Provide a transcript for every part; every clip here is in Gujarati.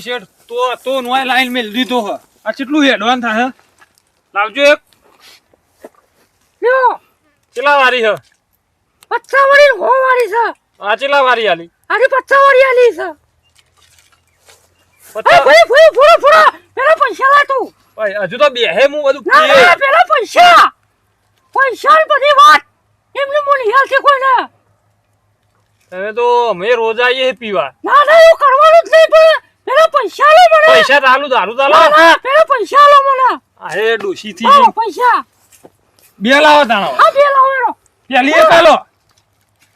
શેઠ તો તો નોય લાઈન મેલ લીધો હ. આ કેટલું એડવાન્સ થાય હે? લાવજો એક. લ્યો. ચેલા વારી હ? પચ્ચા વારી હો વારી છે. આ ચેલા વારી આલી? આની પચ્ચા વારી આલી છે. પચ્ચા ભાઈ ભાઈ ફોડો ફોડો પેલા પૈસા લા તું. ભાઈ હજુ તો બે હે હું બધું ના પેલા પૈસા. પૈસા ની બધી વાત. એમને મોની હેલ છે કોઈ ના હવે તો અમે રોજ આવીએ પીવા. ના ના એવું કરવાનું જ નહીં પણ પેલા પૈસા લો મને. પૈસા તાલુ દારૂ ના પેલા પૈસા લો મને. અરે ડોશી થી. પૈસા. બે લાવો તાણો. હા બે લાવો એનો. પેલી એક આલો.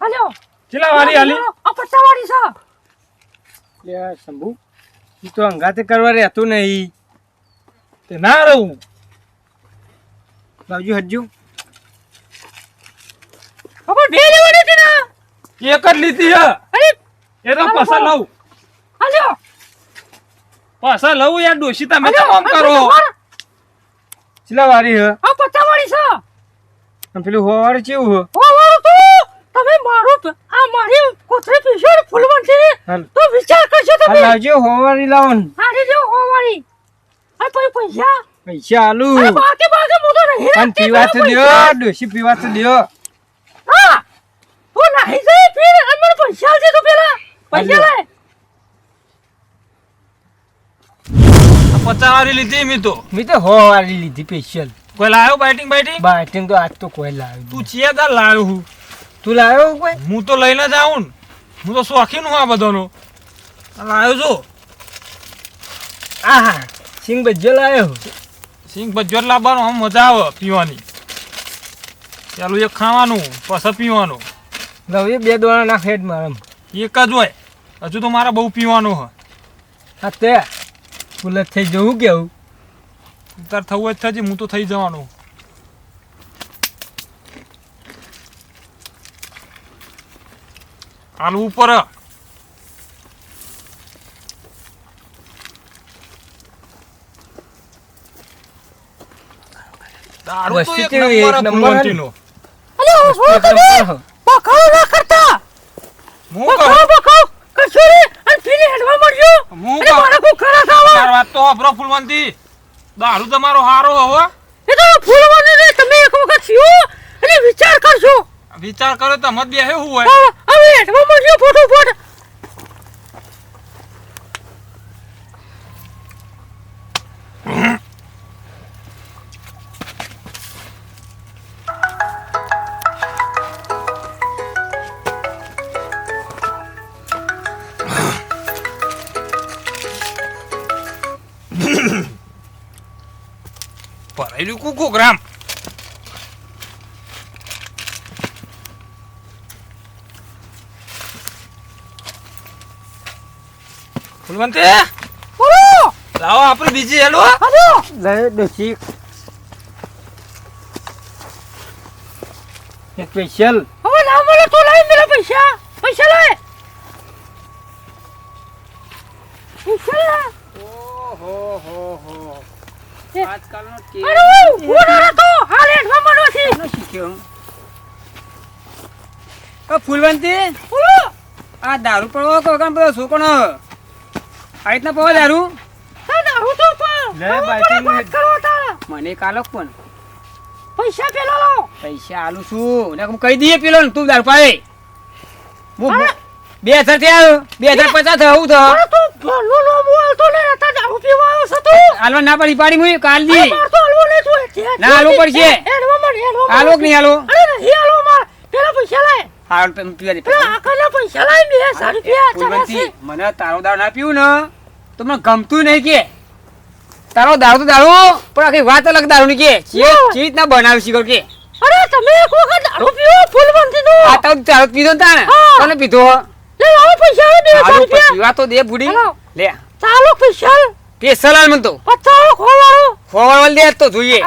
હાલો ચેલા વારી હાલી આ પટ્ટા વાળી છે. લે શંભુ ઈ તો અંગાતે કરવા રહેતું નહીં. તે ના રહું. લાવજો હજુ. ખબર બે લેવાની હતી ના? એક જ લીધી હે. અરે એ તો પાછા લાવ. હાલ્યો પાછા લઉં યાર ડોશી તમે તો આમ કરો? ચેલા વારી હ. આ પચા વાળી છે. અને પેલું હોવાળું કેવું હ? ઓ તો તમે મારું આ મારી કોથળી પીશોર ફૂલવંતી હાલ. તો વિચાર હાલ તમે. લાવજો હોવાળી લાવો ને જો હોવાળી આ પછી પૈસા? પૈસા આલુ. બાકી બાકી હું તો નહીં અને પીવા તો દ્યો. ડોશી પીવા તો દ્યો. હા તું નાહી જાય પીને અને મને પૈસા આલજે તો પેલા. પૈસા. લાય. પચાસ વારી લીધી મી તો. મેં તો હોવાળી લીધી સ્પેશિયલ કોઈ લાવ્યો બાઇટિંગ બાઇટિંગ બાઇટિંગ તો આજ તો કોઈ લાવ્યું તું ચિયાદાર લાવ્યો હું. તું લાવ્યો કોઈ? હું તો લઈને જ આવું ને. હું તો શોખીન હું આ બધાનો. લાવ્યો છું હા સિંગ બજ્જો લાવ્યો સિંગ બજ્જો જ લાવવાનો આમ મજા આવે પીવાની. ચાલુ એક ખાવાનું પછી પીવાનું. એ બે દોણા નાખ હેડ મારમ. એક જ હોય. હજુ તો મારે બહુ પીવાનું હોય હા તે. પુલત થઈ જવું કેવું? તાર થવું જ થશે હું તો થઈ જવાનું. હાલ ઉપર. દારૂ તો એક નંબર એક હ તમે બખાડો ના કરતા. હું કહું બખાડો. બખાડો અને પીને હેડવા મળજો. હું તાર વાત તો હોભળો ફૂલવંતી દારૂ તમારો હારો હો એ તો ફૂલવંતી ને તમે એક વખત પીવો અને વિચાર કરજો. વિચાર કરો તો મત બે હું હોય. હવે હેડવા ફોટો ફોટોફોટ ભરાયેલું કુકુ ગ્રામ ફૂલવંતી બોલો લાવો આપણે બીજી હેલો હાલો ડોશી એક સ્પેશિયલ હવે ના મળે તો લાવી મેરા પૈસા પૈસા લાય પૈસા લાય ઓહો હો હો એ. આજકાલનો અરે હું તો હાલ હેડવા મળો છે. શીખ્યો ઓ ફૂલવંતી? બોલો. આ દારૂ પડવો કે વગર પેલો છોકરો આ રીતના પવા દારૂ? દારૂ તો પણ લે, હવે બાઈટિંગ મને વાત કરો તારા. મને કાલો પણ પૈસા પેલો લો. પૈસા આલુ છું. ને હું કહી દઈએ પેલો ને તું દારૂ પાડે. હું બે હજાર થયા બે હજાર પચાસ થયું તું બોલ તો લે તા દારૂ પીવા આવ્યો છે તું? હાલવા ના પડી પાડી હું કાલ માર તો હલવો નહીં તું ના, હાલવું પડશે. હેડવા મળ હેડવા હાલો કે નહીં હાલો? અરે નહીં હાલો માર. પેલા પૈસા લાય. હાલ પીવા દે પેલા આખાના પૈસા લાય બે હજાર રૂપિયા ચાલે મને તારો દારૂ ના પીવું ને. તો મને ગમતું નહીં કે. તારો દારૂ તો દારૂ પણ આખી વાત અલગ દારૂ ની કે રીતના બનાવી શીખો કે. અરે તમે એક વખત દારૂ પીવો ફૂલવંતી નો આ તો દારૂ પીધો તાણે. કોને પીધો? લે આવો પૈસા બે હજાર રૂપિયા. પીવા તો દે બુડી. લે. ચાલો ફિશલ પેસલ સલાલ મને તો. ખોવાળો ફોરવર્ડ દે તો જોઈએ.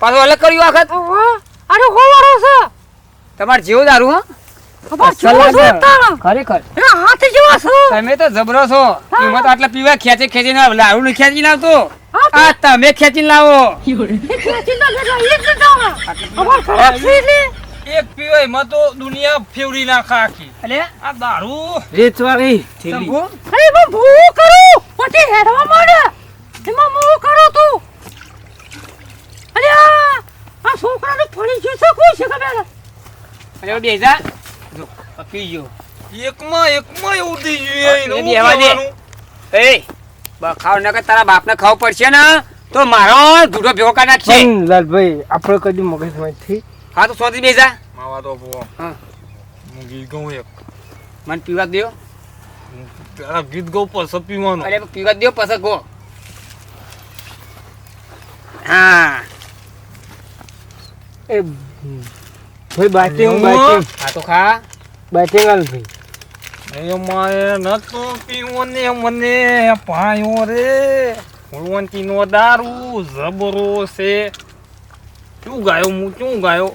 પાછો અલગ કર્યું આખત. અરે ખોવાળો છે. તમાર જેવો દારૂ હા. ખરેખર. હાથ જેવા છો. તમે તો જબરો છો. કિંમત આટલા પીવા ખેંચે ખેંચીને લાડુ નહીં ખેંચી લાવતો તો- આ તમે લાવો. ખેંચી નાખે ને. એક પીવે એમાં તો દુનિયા ફેવરી નાખા આખી અલે આ દારૂ. વેચવાળી શંભુ? અરે એમાં ભૂ કરું! પછી હેડવા માંડે! એમાં મો કરો તું! અરે આ છોકરાને ફળી ગયું છે કોઈ છે ખબર? અરે બેજા જો. પી ગયો. એકમાં એકમાં એવું થઈ ગયું એ એનું બેહવા દે. એ બખાવ ન તારા બાપને ખાવ પડશે ને? તો મારો ધૂળો ભેગો કરી નાખશે લાલભાઈ આપણે કદી મગજમાંથી હા તો સોથી બેસા માવા તો પો હા. હું ગીત ગાઉં એક. મને પીવા દો તારા ગીત ગાઉં પછી પીવાનું. અરે પીવા દો પછી ગો. હા. એ ભાઈ બાટિંગ? બાટિંગ હા? તો ખા. બાટિંગ લાલભાઈ એમાં એ નતો પીવો ને મને પાયો રે. ફૂલવંતીનો દારૂ જબરો છે. શું ગાયો હું શું ગાયો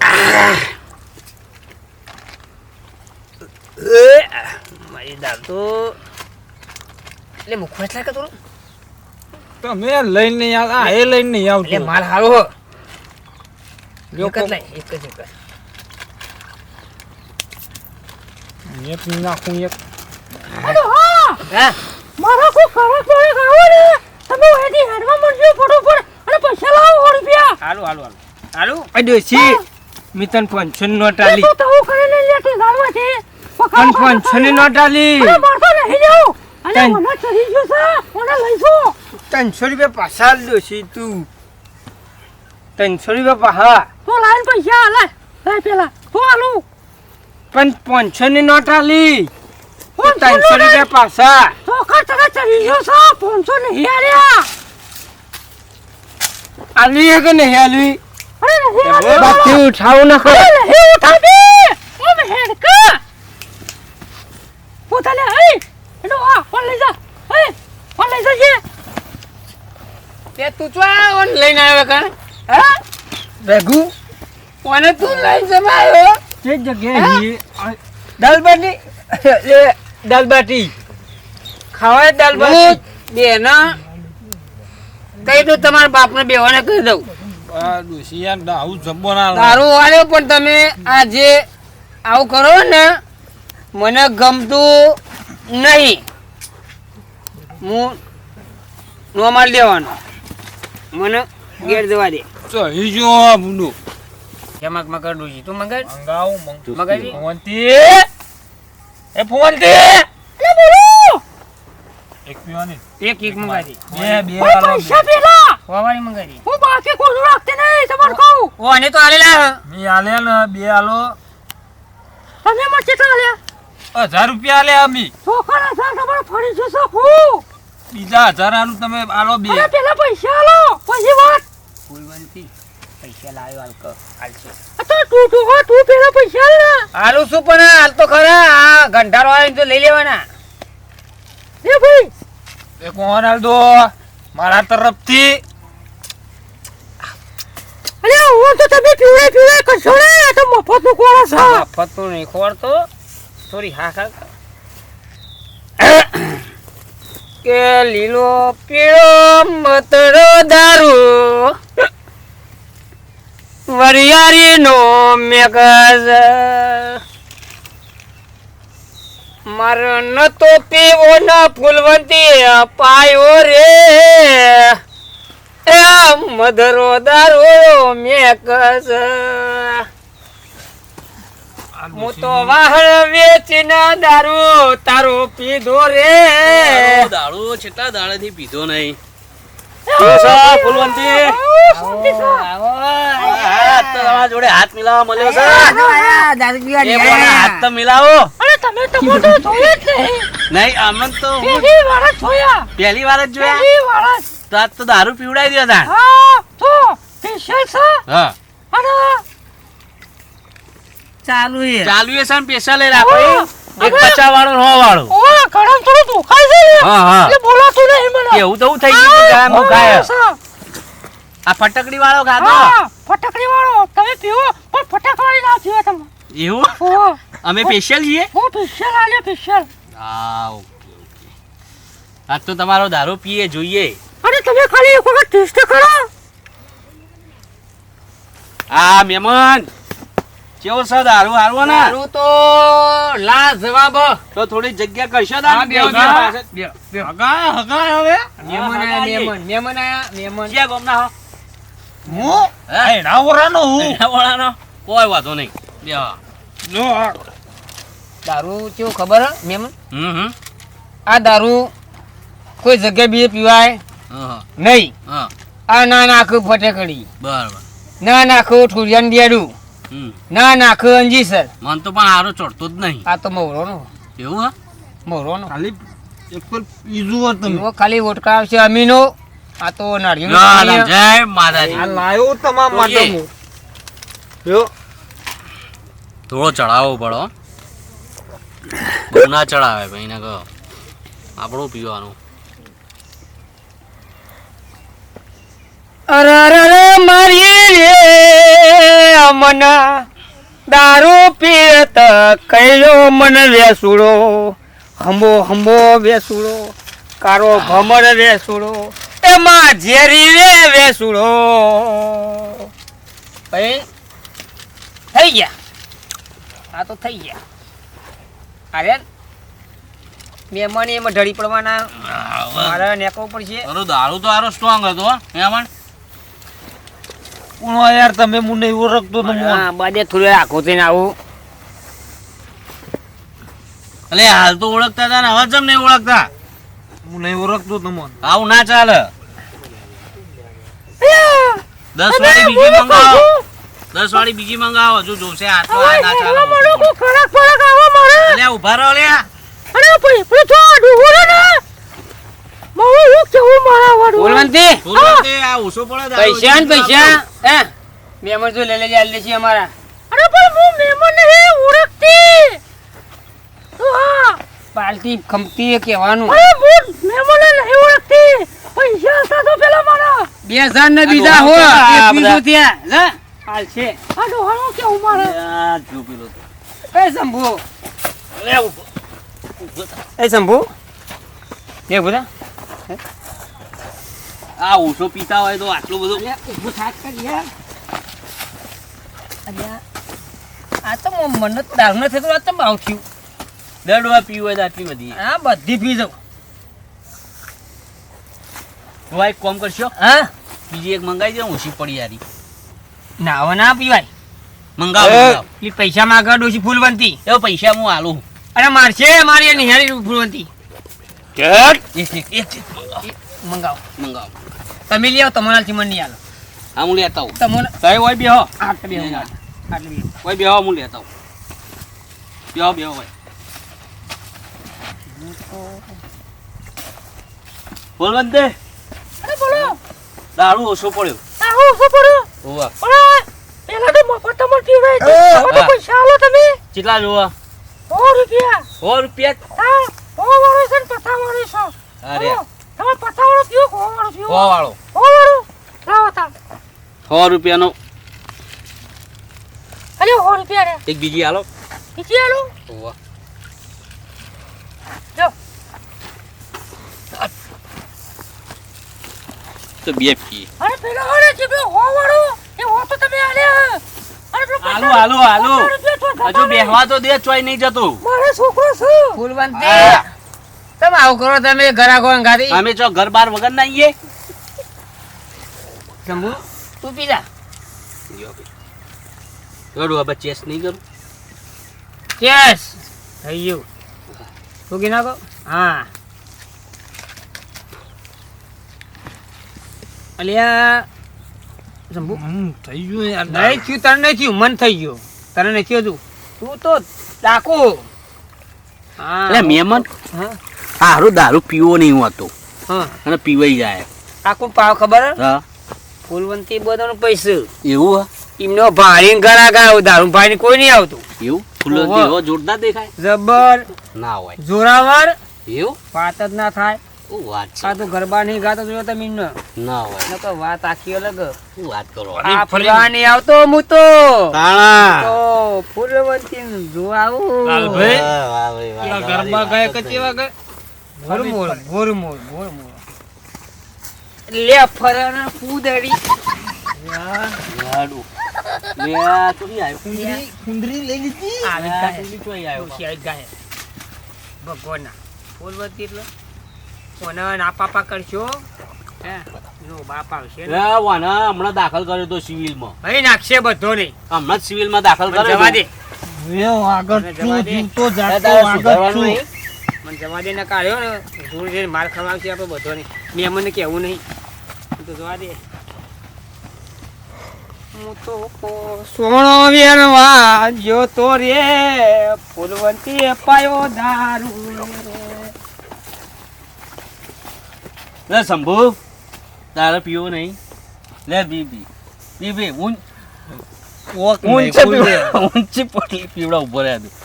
મારી દાલ તો એટલે મુખો એટલા કે થોડું તમે લઈને નહીં આવ આ એ લઈને નહીં એટલે આવતું માલ હારો હો એક જ. લઈ એક જ એક એક નાખું એક હા હા મારા કોઈ ખરાબ પડે ખાવો ને તમે એની હેડવા માંડજો ફટોફટ અને પૈસા લાવો રૂપિયા હાલો હાલો હાલો હાલો. આ ડોશી મેં તને પંચન નોટ એ આલી તો તવું કરીને લેતી ગાડવાથી પણ પંચની નોટ આલી અરે મારતો નહીં અને તન- મને ચડી ગયું છે. મને લઈશું. ત્રણસો રૂપિયા પાછા આલ ડોશી તું. ત્રણસો રૂપિયા પાહા તો લાઈન પૈસા લાય લાય પેલા તો આલું. પણ પાંચસોની નોટ આલી પાંચસો ત્રણસો રૂપિયા પાછા. ચોખા તને ચડી ગયો છે. પાંચસો નહીં આલ્યા. આલવી હે કે નહીં અરે આલ્યા? બાકી ઉઠાવું નાખો અરે નહીં ઉઠાવી ઓમ હેડકા ઉઠાલે હે એનો આ ફોન લઈ જા. હે ફોન લઈ જજે. તે તું ચો ઓન લઈને આવ્યો કણ? હે? રઘુ? ઓને તું લઈ જમાયો તે જગ્યાએ હી? દાલ બાટી એ દાલ બાટી ખાવાય દાલબાટી? બે ના કઈ દઉં તમારા બાપને બેવાને કહી દઉં. દારૂ વાળ્યો પણ તમે આજે આવું કરો ને મને ગમતું નહીં. હું નોમાલ દેવાનો. મને ગેર દેવા દે. આ મકર તું મંગાડ મંગાવું એ એક પીવાની. એક એક મંગાવી. બે બે પૈસા પેલા! વાવાળી મંગાવી. હું બાકી કોઈ રાખતી નહીં તમારે કહું. ઓ આને તો આલેલા મી આલે ને બે આલો. તમે મને કેટલા આલ્યા? હજાર રૂપિયા આલે અમી. છોકરા સાર તમારે ફરી જશો હું બીજા હજાર આલું તમે આલો બે. અરે પેલા પૈસા આલો. પછી વાત. ફૂલવંતી પૈસા લાવ્યો હાલકો હાલશે તો તું તું હો તું પેલા પૈસા આલ હાલું શું પણ હાલ તો ખરા આ ઘંટારો આવીને તો લઈ લેવાના. એ ભાઈ. એ કોણ આલ દો મારા તરફથી. અરે હું તો તમે પીવડે પીવડે કરશો ને આ તો મફતનું ખોરો છો. મફતનું નહીં ખોરતો સોરી, હા હા કે લીલો, પીળો મતડો દારૂ. વરિયારી નો મેઘાજ મારો ન તો પીવો ન ફૂલવંતી, પાયો રે. મધરો દારો મેકસ હું તો વાહણ વેચીને દારૂ તારો પીધો રે. દારૂ દાડે થી પીધો નહીં. ફૂલવંતી? આવો, આવો. હા, તો જોડે હાથ મળ્યો છે. તો મિલાવો. અરે તમે તો મોટો જોયે જ નહીં નહીં અમને તો પહેલી વાર જ જોયા. તો આજ તો દારૂ પીવડાવી દો તા. હા તો પેશલ છે? હા. અરે ચાલુ એ ચાલુ એ છે પેશલ એ રાખો. એક પચા વાળો નો વાળો ઓ કડમ થોડું દુખાય છે હા હા. એટલે બોલાતું નહીં મને. એવું તો હું થઈ ગયું કે ગાય હું આ ફટકડી વાળો ખાતો ફટકડી વાળો તમે પીવો પણ ફટાકડી ના પીવો તમે. એવું? અમે સ્પેશિયલ છીએ? હું સ્પેશિયલ આલ્યો સ્પેશિયલ હા ઓકે ઓકે. આજ તો તમારો દારૂ પીએ જોઈએ. અરે તમે ખાલી એક વખત ટેસ્ટ કરો આ મહેમાન કેવો છે દારૂ હારવો ને હારું તો લા જવાબ તો થોડી જગ્યા કરશો હા, બે બેહો. હગાય હગાય હવે? મહેમાન આયા મહેમાન મહેમાન આયા મહેમાન. ક્યાં ગોમના હો? હું? એ ના ઓરાનો હું? ના ઓરાનો કોઈ વાંધો નહીં. બે નો દારૂ કેવું ખબર મહેમાન? હમ હમ. આ દારૂ કોઈ જગ્યાએ બી પીવાય? નહીં. હા. આ ના નાખું ફટેકડી બરાબર. ના નાખું ઠુરિયાન બેડું. ના નાખું અંજી સર. મન તો પણ આરો ચડતો જ નહીં. આ તો મોરો નો એવું હા? મોરો નો ખાલી એક પર હોત તમે. ખાલી વોટકા આવશે અમીનો. આ તો નાળિયેરનું ના, પાણી ના, હે. જય માતાજી. આ લાયો તમામ માટે હું. જો. થોડો ચડાવો પડો. ના ચડાવે ભાઈ ને કહો આપણું પીવાનું. અરે અરે અરે મારી રે અમના દારૂ પીત કયો મન વેસુડો હંબો હંબો વેસુડો કારો ભમર વેસુડો એમાં ઝેરી રે વેસુડો. ભાઈ થઈ ગયા? આ તો થઈ ગયા. અરે મહેમાન એમાં ઢળી પડવાના. મારે નેકવું પડશે. દારૂ તો આરો સ્ટ્રોંગ હતો હો, કોણ યાર તમે મને એવું રખતો તો મોન હા બધે થોડું રાખો થઈને આવું. અલે હાલ તો ઓળખતા હતા ને હવે નહીં ઓળખતા? હું નહીં ઓળખતો તો મોન. આવું ના ચાલે. દસ વાળી બીજી મંગાવો. દસ વાળી બીજી મંગાવો. હજુ જોશે આ તો આ ના ચાલે. અલે ઊભા રહો લ્યા બોલવંતી બોલવંતી આ ઉસો પડે પૈસા ને પૈસા. હે? મેમર જો લઈ લેજે આલી દેશે અમારા. પાલતી ખમતી એ કહેવાનું. બે હજાર ને બીજા હો આ એકવીસો બધા. થયા જા હાલ છે. આ જો પેલો એ શંભુ. લે ઊભો. એ શંભુ. એ બધા આ ઓછો પીતા હોય તો આટલું બધું ઊભું થાક કરી આ તો મને દાળ ન થતું આ તો ભાવ થયું. દડવા પીવું હોય તો આટલી બધી. આ બધી પી જાઉં. હું એક કોમ કરશો? હા? બીજી એક મંગાવી દે ઓછી પડી યારી ના હવે ના પીવાય. મંગાવો એ. પૈસા માંગવા ડોશી ફૂલવંતી. એ પૈસા હું આલું અરે મારશે મારી નિહાળી ફૂલવંતી. એક એક એક મંગાવો. મંગાવો. તમે લઈ આવો તમારા ચીમન નહીં આલો. હા હું લેતા આવું. તમને સાહેબ હોય બેહો. આટલે બે મંગાવો. આટલે બે હોય બેહો હું લેતા આવું. બેહો બેહો હોય. બોલ બંદે દારૂ ઓછો પડ્યો. હોવા. કેટલા જોવા સો રૂપિયા. અરે સો વાળો સો રૂપિયાનો. એક બીજી આલો. હોવા. તો બે પીએ. આલુ આલુ આલુ હજુ બેહવા તો દે ચોય નહીં જતું. ફૂલવંતી. તમે આવું કરો તમે? ઘરા ગો ગાડી અમે જો ઘર બાર વગર ના આવીએ શંભુ તું પીજા જોડું હવે ચેસ નહીં કરું. કેસ થઈ ગયું. તું કી નાખો. હા. અલ્યા શંભુ થઈ ગયું યાર. નહીં થયું તને નહીં થયું. મન થઈ ગયું. તને નહીં થયું તું તું તો ડાકુ. હા. એટલે મહેમાન હા. હારું દારૂ પીવો નહીં હોતો હતો અને પીવાઈ જાય. આખું પાવ ખબર? હે? ફૂલવંતી બધાનો પૈસો. એવું એમનો ભાડીને ઘરા ગાવ દારૂ ભાઈ કોઈ નહીં આવતું. એવું? ફૂલવંતી એવો જોરદાર દેખાય? જબર. ના હોય. જોરાવર. એવું? વાત જ ના થાય. વાત આ તો ગરબા નહીં ગાતો જોયો તમે ના હોય. તો વાત આખી અલગ. શું વાત કરો? આ ફરવા નહીં આવતો હું તો. તાણા. તો ફૂલવંતી ને જો આવું ગરબા ગાય ગાય? લે ફરાના લાડુ. લે તો કુંદરી કુંદરી લઈ લીધી? તો ગાય. ફૂલવતી એટલે? કોને ના પાપા કરશો? હે? જો બાપ આવશે ને. વાના હમણાં દાખલ કર્યો તો સિવિલમાં. ભાઈ નાખશે બધો નહીં. હમણાં સિવિલ સિવિલમાં દાખલ કર્યો જવા દે. આગળ. જીવતો છું? મને જવા દે ને કાઢ્યો ને દૂર જઈને માર ખવાવશે આપણે બધો નહીં મેં મને કહેવું નહીં. તો જવા દે. હું તો સોનો વેણવા જોતો રે ફૂલવંતી પાયો દારૂ લે શંભુ તારે પીવો નહીં. લે બીબી બીબી ઊંચ ઊંચી પોટલી પીવડા ઊભો રહ્યા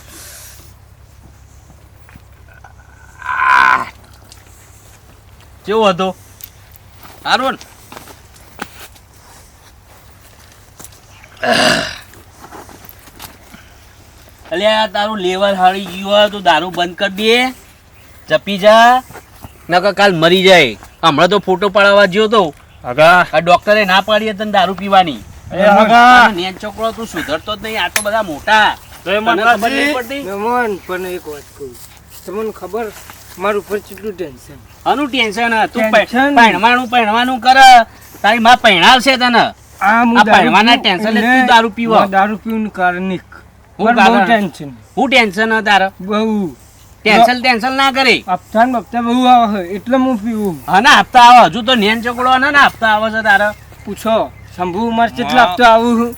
કેવો હતો? સારું ને. અલ્યા તારું લેવલ હારી ગયું હોય તો દારૂ બંધ કરી દે. ચપી જા. નકર કાલ મરી જાય. હમણાં તો ફોટો પડાવવા જ્યો તો. આ ડોક્ટરે ના પાડી તને દારૂ પીવાની. નેન છોકરો તું સુધરતો જ નહીં. આ તો બધા મોટા. જય તને ખબર નહીં પડતી? પણ એક વાત કહું. તમને ખબર? મારું ઉપર કેટલું ટેન્શન આનું ટેન્શન તું? પહેણવાનું પહેણવાનું કર. તારી માં પહેણાવશે તને. આ હું દારૂ પીઉં ટેન્શન તું દારૂ પીવો. દારૂ પીવું કારણિક હું બહુ ટેન્શન હું ટેન્શન તારે. બહુ. ટેન્શન ટેન્શન ના કરે. હપ્તા ને બપ્તા બહુ આવે એટલે હું પીવું. હા ના હપ્તા આવે. હજુ તો નેન ચોકડો ને હપ્તા આવે છે તારે. પૂછો શંભુ ઉમર કેટલા હપ્તા આવું.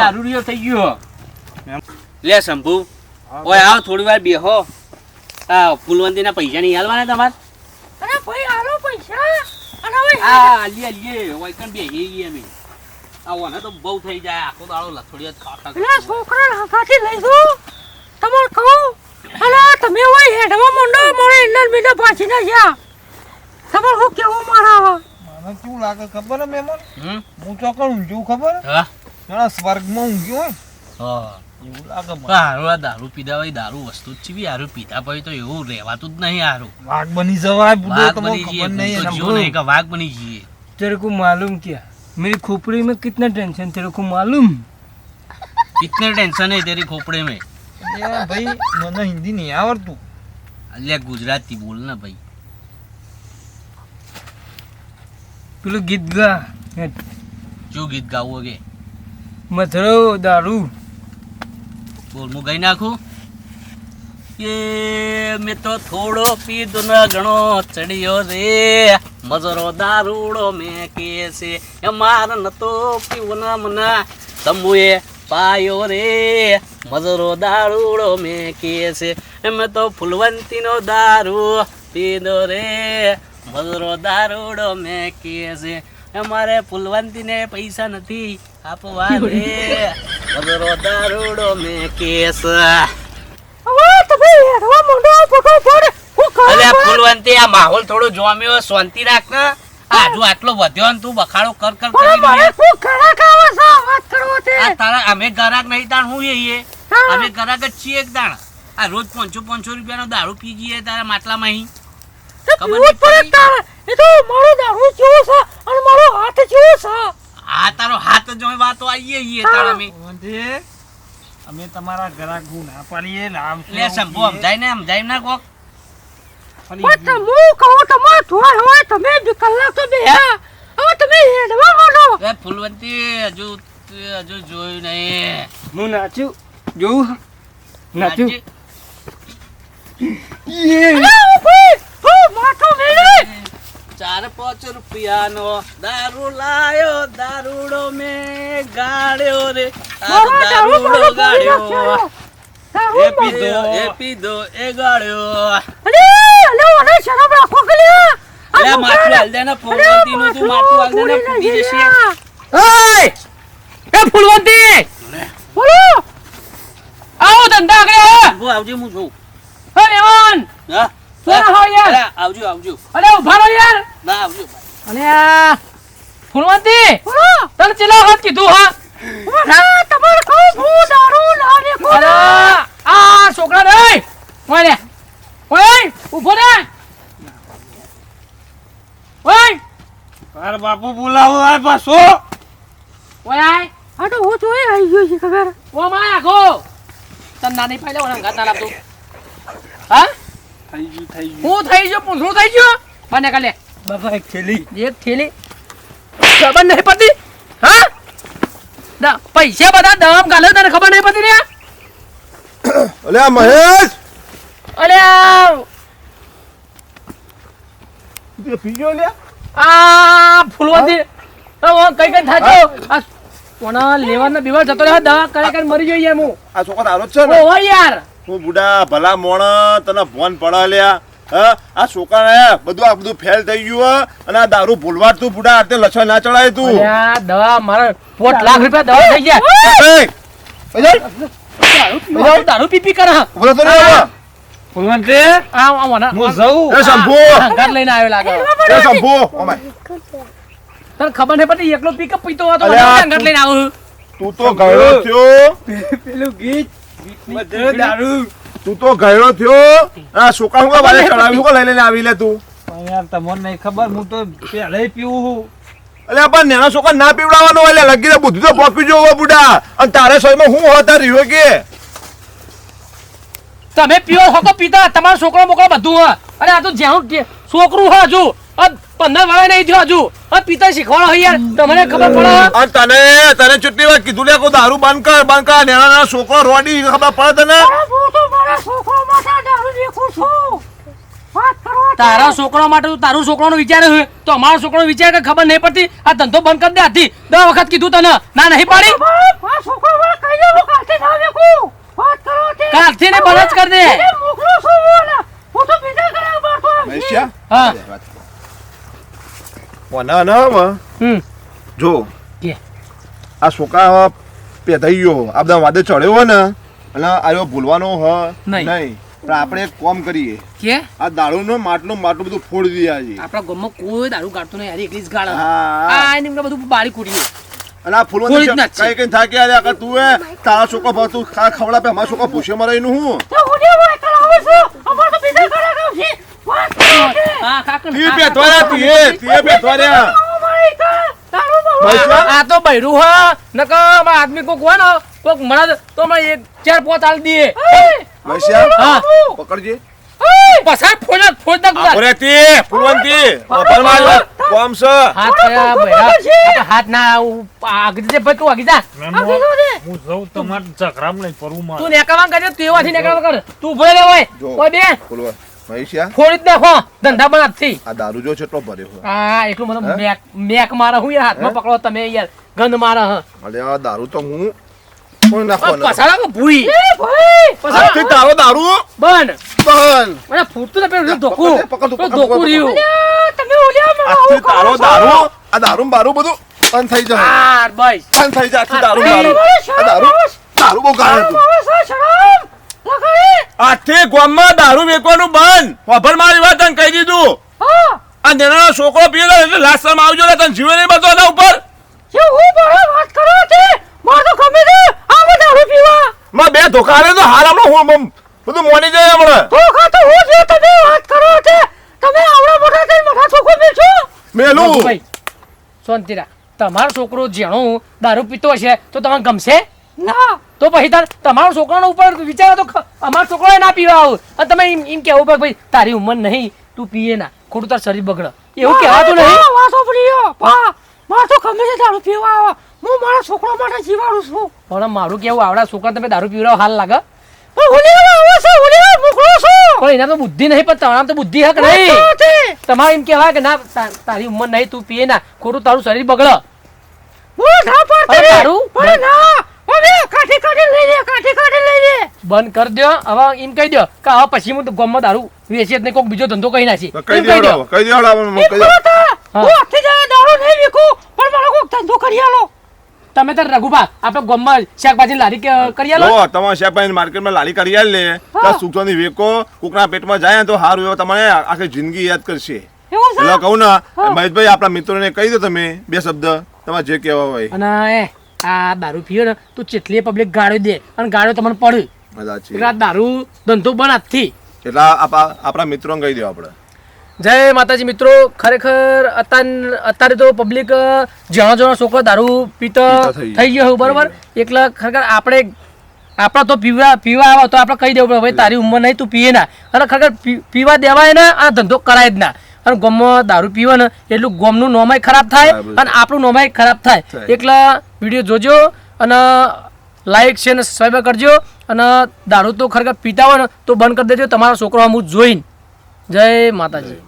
દારૂડિયો થઈ ગયો. લે શંભુ. ઓય આવ થોડી વાર બેહો. આ ફૂલવંતીના પૈસા નહીં હાલવાના તમારે? અરે ભાઈ આલો પૈસા. અને હવે આ આલીએ આલીએ. વૈકન બેહી ગઈ અમે. આ ઓને તો બહુ થઈ જાય. આખો દાડો લથોડિયો જ ખા છોકરા હાથાથી લઈ તમારે કહું અરે તમે હોય હેડવા માંડો. મારે ઇન્ડર મીટર પાછી ના ગયા તમારે હું કેવું મારા મને લાગે ખબર હે મહેમાન? હું ચોકણ ઊંઘ્યું ખબર? હા. સ્વર્ગમાં ઊંઘ્યો હોય. હા. એવું લાગે મને. હારું આ દારૂ પીધા હોય દારૂ વસ્તુ જ ચીવી હારું પીધા પછી તો એવું રહેવાતું જ નહીં હારું વાઘ બની જવાય બુડો વાઘ તમને બની જઈએ ખબર નહીં તો એના જીવો નહીં કે વાઘ બની જઈએ तेरे को मालूम क्या मेरी खोपड़ी में कितना टेंशन तेरे को मालूम इतने टेंशन है तेरी खोपड़े में એ ભાઈ મને હિન્દી નહીં આવડતું અલ્યા ગુજરાતી બોલ ને ભાઈ પેલું ગીત ગા શું ગીત ગાવું કે મથરો દારૂ બોલ, હું નાખું? એ મેં તો થોડો પીધો ન ઘણો ચડ્યો રે. મજરો દારૂડો મેં કે છે એ માર નતો પીવો ના મને તંબુએ પાયો રે. મજરો દારૂડો મેં કે છે એ મેં તો ફૂલવંતીનો દારૂ પીધો રે. મજરો દારૂડો મેં કે છે એ મારે ફૂલવંતીને પૈસા નથી આપવા રે. મજરો દારૂડો મેં કે છે હવે તમે હેડવા માંડો પકડ પડે હું કરું? અલે ફૂલવંતી આ માહોલ થોડો જોમ્યો શાંતિ રાખ ને. આજુ આટલો વધ્યો ને તું બખાડો કર કર કરી મારે શું ઘરાક આવે છે? વાત કરવો તે આ તારા અમે ગરાક નહીં તાણ હું છીએ અમે ગરાક જ છીએ એક દાણા. આ રોજ પાંચસો પાંચસો રૂપિયાનો દારૂ પી જઈએ તારા માટલામાં અહીં. ખબર પડે પડી. તારે. એ તો મારો દારૂ જેવો છે અને મારો હાથ જેવો છે. આ તારો હાથ જો વાતો આવીએ છીએ તારા મે અમે તમારા ઘરાક હું ના પાડીએ નામ લે કહીએ? સમજાય ને સમજાય ના કોક. પણ હું કહું થોર હોય તમે બે કલાક તો બે હવે તમે હેડવા માંડો. એ ફૂલવંતી હજુ હજુ જોયું નહીં. હું નાચ્યું જોઉં? નાચ્યું આજે ચાર પાંચ રૂપિયાનો દારૂ લાયો દારૂડો મેં ગાળ્યો રે. દારૂડો ગાળ્યો. એ પીધો એ પીધો એ ગાળ્યો. અરે માથું હાલ દે ને ફૂલવંતીનું તું માથું હાલ દે ને ફૂટી જશે. એ ફૂલવંતી! આવો ધંધા આગળ આવજો હું જોઉં. હે મહેમાન હા? સોના હો યાર. આવજો આવજો. અરે ઊભા રહો યાર. ના આવજો અને ફૂલવંતી તને ચેલા વખત કીધું હા? અરે આ છોકરા રે ઓય. ઓય ઊભો રે. ઓય. તાર બાપુ બોલાવો આ પાછો. ઓય આય. આ તો હું જોઈ આવી ગયો છે ખબર? ઓ માં આખો તન ના નહીં ઓના ઘાત ના લાવતો. હા? થઈ ગયું થઈ ગયું. હું થઈ ગયો પૂંછડું થઈ ગયો? બને કાલે. બાપા એક થેલી. એક થેલી. ખબર નહીં પડતી? હા? ના પૈસા બધા દમ ગાલે તને ખબર નહીં પડતી રે અલે આ મહેશ! અરે આ પીજો લે. આ ફૂલવંતી ઓ કઈ કઈ થાચો? આ કોના લેવાના બીવા જતો રહે દવા કરે કરે મરી ગયો યાર હું. આ છોકરો તારો છે ને? ઓ યાર. હું બુડા ભલા મોણ તને ફોન પડા લ્યા હા આ છોકરા બધું આ બધું ફેલ થઈ ગયું અને આ દારૂ ભૂલવાડ તું બુડા આતે લછા ના ચડાય તું દવા મારા પોટ લાખ રૂપિયા દવા થઈ ગયા દારૂ પીવા- દારૂ પી પી કરે હા. ઊભો તો નહીં આ આ હું જઉં એ શંભુ ઘર લઈને આવ્યો લાગે એ શંભુ ઓમાય, તને ખબર નહીં પડતી એકલો પિકઅપ પીતો હતો ઘર લઈને આવું તું તો ગયો થયો પેલું ગીત તું તો ગયડો થયો. આ છોકરા હું બારે ચડાવ્યું હું લઈ લઈને આવી લે તું? યાર તમને નહીં ખબર હું તો પહેલે પીવું છું. અલે પણ નાના છોકરા ના પીવડાવવાનો એટલે લગી બુદ્ધિ તો પોપી જોવો બુડા. અને તારે શરીરમાં હું હોતા રહ્યો કે? તમે પીઓ હોકો પીતા? તમારો છોકરો મોકરો બધું હા અરે આ તો જ્યાં છોકરું હા હજુ. પંદર વર્ષ નહીં થયો હજુ. પિતા શીખવાડો યાર. તમને ખબર પડે અને તને તને ચૂંટણી વાર કીધું લે દારૂ બંધ કર બંધ કર. નેણા નાના છોકરો રોડી ખબર પડે તને? તારા છોકરો માટે દારૂ દેખું છું વાત કરો તે. તારા છોકરા માટે તું તારું છોકરાનો વિચાર છે. તો અમારો છોકરો વિચાર કે ખબર નહીં પડતી? આ ધંધો બંધ કરી દે આથી. દસ વખત કીધું તને. ના નહીં પાડી? કાલથી ના દેખું. વાત કરો તે. કાલથી ને બંધ જ કરી દે. હું. ને. હું હા ના ના હમ. જો. કે? આ છોકરા પેધાઈ ગયો. આ બધા વાદે ચડ્યો હોય ને અને આયો ભૂલવાનો હ નહીં. પણ આપણે એક કોમ કરીએ. કે? આ દારૂનો માટલું માટલું બધું ફોડી દઈએ આજે. આપણા ગામમાં કોઈ દારૂ કાઢતો નહીં. યાર એકલી જ ગાળ. હા. આ એને એમને બધું બારી કૂટીએ અને આ ફૂલો કઈ કઈ થાકી અરે આગળ તું એ તારા છોકરો ભરતું ખવડા પે અમારા છોકરો ભૂસે હું. હું ને હું એકલા આવું છું. અમારે તો બીજા ઘરે ગામ છે. વાત કરો તે. હા કાકા તી તીએ પેથવાર્યા અમારે એકલા દારૂ મળવા. મહેશિયા આ તો બૈરું હ નક અમારા આદમી કોક હોય ને કોક મળે તો અમે એક ચાર પોત આલ દઈએ હા. પકડજે. પસાર ફોન ફોન દક અરે તી ફૂલવંતી. વપર માર કોમ છે? હાથ થયા બૈરા હાથ ના આગળ જે ભાઈ તું આગળ જા. હું જઉં તમાર ઝઘરામ નહીં પરું મારે. તું નેકાવા કરે તું એવાથી નેકાવા કર. તું ભરે હોય ઓય. બે ફૂલવા. મહેશિયા ફોડી જ નાખો. ધંધા આજથી. આ દારૂ જો છેટલો ભર્યો હા એટલું મને મેક મેક મારે હું યાર હાથમાં પકડો તમે યાર. ગંધ મારે હ. અરે આ દારૂ તો હું કોઈ નાખો ના પસાડા ભૂઈ! ભાઈ પસાડા તારો દારૂ બન બંધ. મને ફૂટતું ને પેલું ધોકું ધોકુ રહ્યું. તમે ઓલ્યા મને તારો દારૂ આ દારૂ બારૂ બધું બંધ થઈ જાય હાર બસ બંધ થઈ જાય દારૂ આ દારૂ દારૂ બહુ ગાળે તું શરમ. લગાડી. આજથી ગામમાં દારૂ વેચવાનું બંધ. વભર મારી વાત તને કહી દીધું. હા. આ નેનાનો છોકરો પીએ એટલે લાસ્ટ ટાઈમ આવજો ને તને જીવે નહીં બતો એના ઉપર. હું બોલો વાત કરો છે મારે તો ગમે છે આવો દારૂ પીવા. માં બે ધોકા આવે તો હાલ હમણાં હું બધું મોની જાય હમણાં. ધોખા તો હું જે તમે વાત કરો છે. તમે આવડા મોટા થઈ મોટા છોકરો મેલશો? મેલું. ભાઈ શાંતિ રાખ. તમારો છોકરો જેણો દારૂ પીતો હશે તો તમને ગમશે? ના. તો પછી તાર તમારો છોકરાનો ઉપર વિચારો તો અમારો છોકરો ના પીવા આવું. અને તમે એમ એમ કહેવું ભાઈ તારી ઉંમર નહીં તું પીએ ના. ખોટું તાર શરીર બગડ. એવું કહેવાતું નહીં? વાસો પડીયો પા મારો તો ગમે તે દારૂ પીવા આવો. હું મારા છોકરા માટે જીવાડું છું. પણ મારું કેવું આવડા છોકરા તમે દારૂ પીવડાવો હાલ લાગે. પણ છે છો. એના તો બુદ્ધિ નહીં પણ તમારા તો બુદ્ધિ હક નહીં. તમારે એમ કહેવાય કે ના તારી ઉંમર નહીં તું પીએ ના. ખોટું તારું શરીર બગડે. ના. ના હવે કાઠી કાઠી લઈ લે કાઠી કાઠી લઈ લે બંધ કરી દો હવે એમ કહી દો કે હવે પછી હું તો ગામમાં દારૂ વેચી ને કોઈક બીજો ધંધો કહી નાખી. કહી દેવડાવો કઈ દેવડાવો મને કહી દે આ, હું. આજથી જાય દારૂ નહીં વીકું પણ મને કોઈક ધંધો કરી આલો. તમે તાર રઘુભા આપણે ગામમાં શાકભાજી લારી કરી આલો? તમારે શાકભાજી માર્કેટમાં લારી કરી આલ લે. તો સુખસોની વેકો કોકના પેટમાં જાય તો સારું એવો તમારે આખી જિંદગી યાદ કરશે. એટલે કહું ને મહેશભાઈ આપણા મિત્રોને કહી દો તમે બે શબ્દ તમારે જે કહેવા હોય. અને એ આ દારૂ પીયો ને તું ચેટલી પબ્લિક ગાળો દે અને ગાળો તમને પડે. આ દારૂ ધંધો બંધ આજથી. એટલે આપણા મિત્રો મિત્રોને કહી દો આપણે જય માતાજી મિત્રો ખરેખર અત્યાર તો પબ્લિક જાણો જાણો છોકરો દારૂ પીતો થઈ ગયો. બરોબર? એટલે ખરેખર આપણે આપણા તો પીવા પીવા આવે તો આપણે કહી દેવું પડે ભાઈ તારી ઉંમર નહીં તું પીએ ના. અને ખરેખર પીવા દેવાય ના આ ધંધો કરાય જ ના. અને ગમમાં દારૂ પીવે ને એટલું ગમનું નોમાય ખરાબ થાય અને આપણું નોમાય ખરાબ થાય. એટલે વીડિયો જોજો અને લાઈક છે ને સબસ્ક્રાઈબ કરજો અને દારૂ તો ખરેખર પીતા હોય ને તો બંધ કરી દેજો. તમારો છોકરો અમુક જોઈને. જય માતાજી.